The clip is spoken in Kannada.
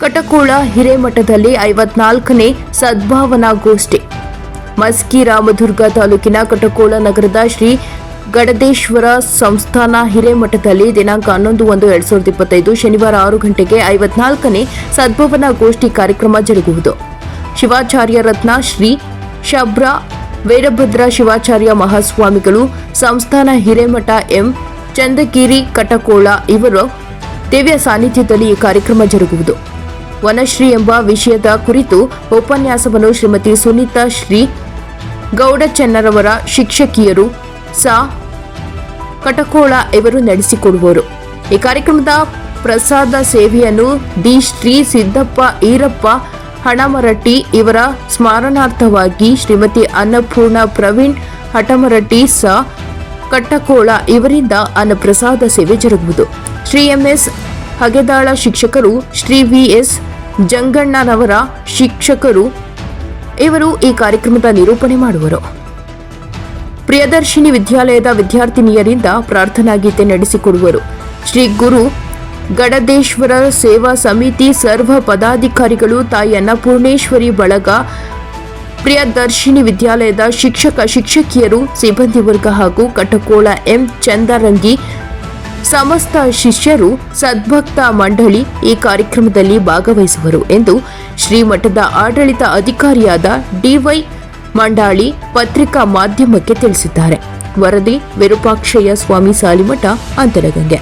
ಕಟಕೋಳ ಹಿರೇಮಠದಲ್ಲಿ ಐವತ್ನಾಲ್ಕನೇ ಸದ್ಭಾವನಾ ಗೋಷ್ಠಿ. ಮಸ್ಕಿ ರಾಮದುರ್ಗ ತಾಲೂಕಿನ ಕಟಕೋಳ ನಗರದ ಶ್ರೀ ಗಡದೇಶ್ವರ ಸಂಸ್ಥಾನ ಹಿರೇಮಠದಲ್ಲಿ ದಿನಾಂಕ ಹನ್ನೊಂದು ಒಂದು ಎರಡ್ ಸಾವಿರದ ಇಪ್ಪತ್ತೈದು ಶನಿವಾರ ಆರು ಗಂಟೆಗೆ ಐವತ್ನಾಲ್ಕನೇ ಸದ್ಭಾವನಾ ಗೋಷ್ಠಿ ಕಾರ್ಯಕ್ರಮ ಜರುಗುವುದು. ಶಿವಾಚಾರ್ಯ ರತ್ನ ಶ್ರೀ ಶಬ್ರ ವೀರಭದ್ರ ಶಿವಾಚಾರ್ಯ ಮಹಾಸ್ವಾಮಿಗಳು, ಸಂಸ್ಥಾನ ಹಿರೇಮಠ ಎಂ ಚಂದಗಿರಿ ಕಟಕೋಳ ಇವರು ದಿವ್ಯ ಸಾನ್ನಿಧ್ಯದಲ್ಲಿ ಈ ಕಾರ್ಯಕ್ರಮ ಜರುಗುವುದು. ವನಶ್ರೀ ಎಂಬ ವಿಷಯದ ಕುರಿತು ಉಪನ್ಯಾಸವನ್ನು ಶ್ರೀಮತಿ ಸುನೀತಾ ಶ್ರೀ ಗೌಡಚನ್ನರವರ ಶಿಕ್ಷಕಿಯರು ಸಾ. ಕಟಕೋಳ ಇವರು ನಡೆಸಿಕೊಡುವರು. ಈ ಕಾರ್ಯಕ್ರಮದ ಪ್ರಸಾದ ಸೇವೆಯನ್ನು ದಿ ಶ್ರೀ. ಸಿದ್ದಪ್ಪ ಈರಪ್ಪ ಹಣಮರಟ್ಟಿ ಇವರ ಸ್ಮರಣಾರ್ಥವಾಗಿ ಶ್ರೀಮತಿ ಅನ್ನಪೂರ್ಣ ಪ್ರವೀಣ್ ಹಟಮರಟ್ಟಿ ಸ. ಕಟ್ಟಕೋಳ ಇವರಿಂದ ಅನ್ನಪ್ರಸಾದ ಸೇವೆ ಜರುಗುವುದು. ಶ್ರೀ. ಎಂಎಸ್ ಹಗೆದಾಳ ಶಿಕ್ಷಕರು ಶ್ರೀ. ವಿಎಸ್ ಜಂಗಣ್ಣನವರ ಶಿಕ್ಷಕರು ಇವರು ಈ ಕಾರ್ಯಕ್ರಮದ ನಿರೂಪಣೆ ಮಾಡುವರು. ಪ್ರಿಯದರ್ಶಿನಿ ವಿದ್ಯಾಲಯದ ವಿದ್ಯಾರ್ಥಿನಿಯರಿಂದ ಪ್ರಾರ್ಥನಾ ಗೀತೆ ನಡೆಸಿಕೊಡುವರು. ಶ್ರೀ ಗುರು ಗಡದೇಶ್ವರ ಸೇವಾ ಸಮಿತಿ ಸರ್ವ ಪದಾಧಿಕಾರಿಗಳು ತಾಯಿ ಅನ್ನಪೂರ್ಣೇಶ್ವರಿ ಬಳಗ ಪ್ರಿಯದರ್ಶಿನಿ ವಿದ್ಯಾಲಯದ ಶಿಕ್ಷಕ ಶಿಕ್ಷಕಿಯರು ಸಿಬ್ಬಂದಿ ವರ್ಗ ಹಾಗೂ ಕಟಕೋಳ ಎಂ ಚಂದರಂಗಿ ಸಮಸ್ತ ಶಿಷ್ಯರು ಸದ್ಭಕ್ತ ಮಂಡಳಿ ಈ ಕಾರ್ಯಕ್ರಮದಲ್ಲಿ ಭಾಗವಹಿಸುವರು ಎಂದು ಶ್ರೀಮಠದ ಆಡಳಿತ ಅಧಿಕಾರಿಯಾದ ಡಿವೈ ಮಂಡಾಳಿ ಪತ್ರಿಕಾ ಮಾಧ್ಯಮಕ್ಕೆ ತಿಳಿಸಿದ್ದಾರೆ. ವರದಿ ವಿರೂಪಾಕ್ಷಯ್ಯ ಸ್ವಾಮಿ ಸಾಲಿಮಠ, ಅಂತರಗಂಗೆ.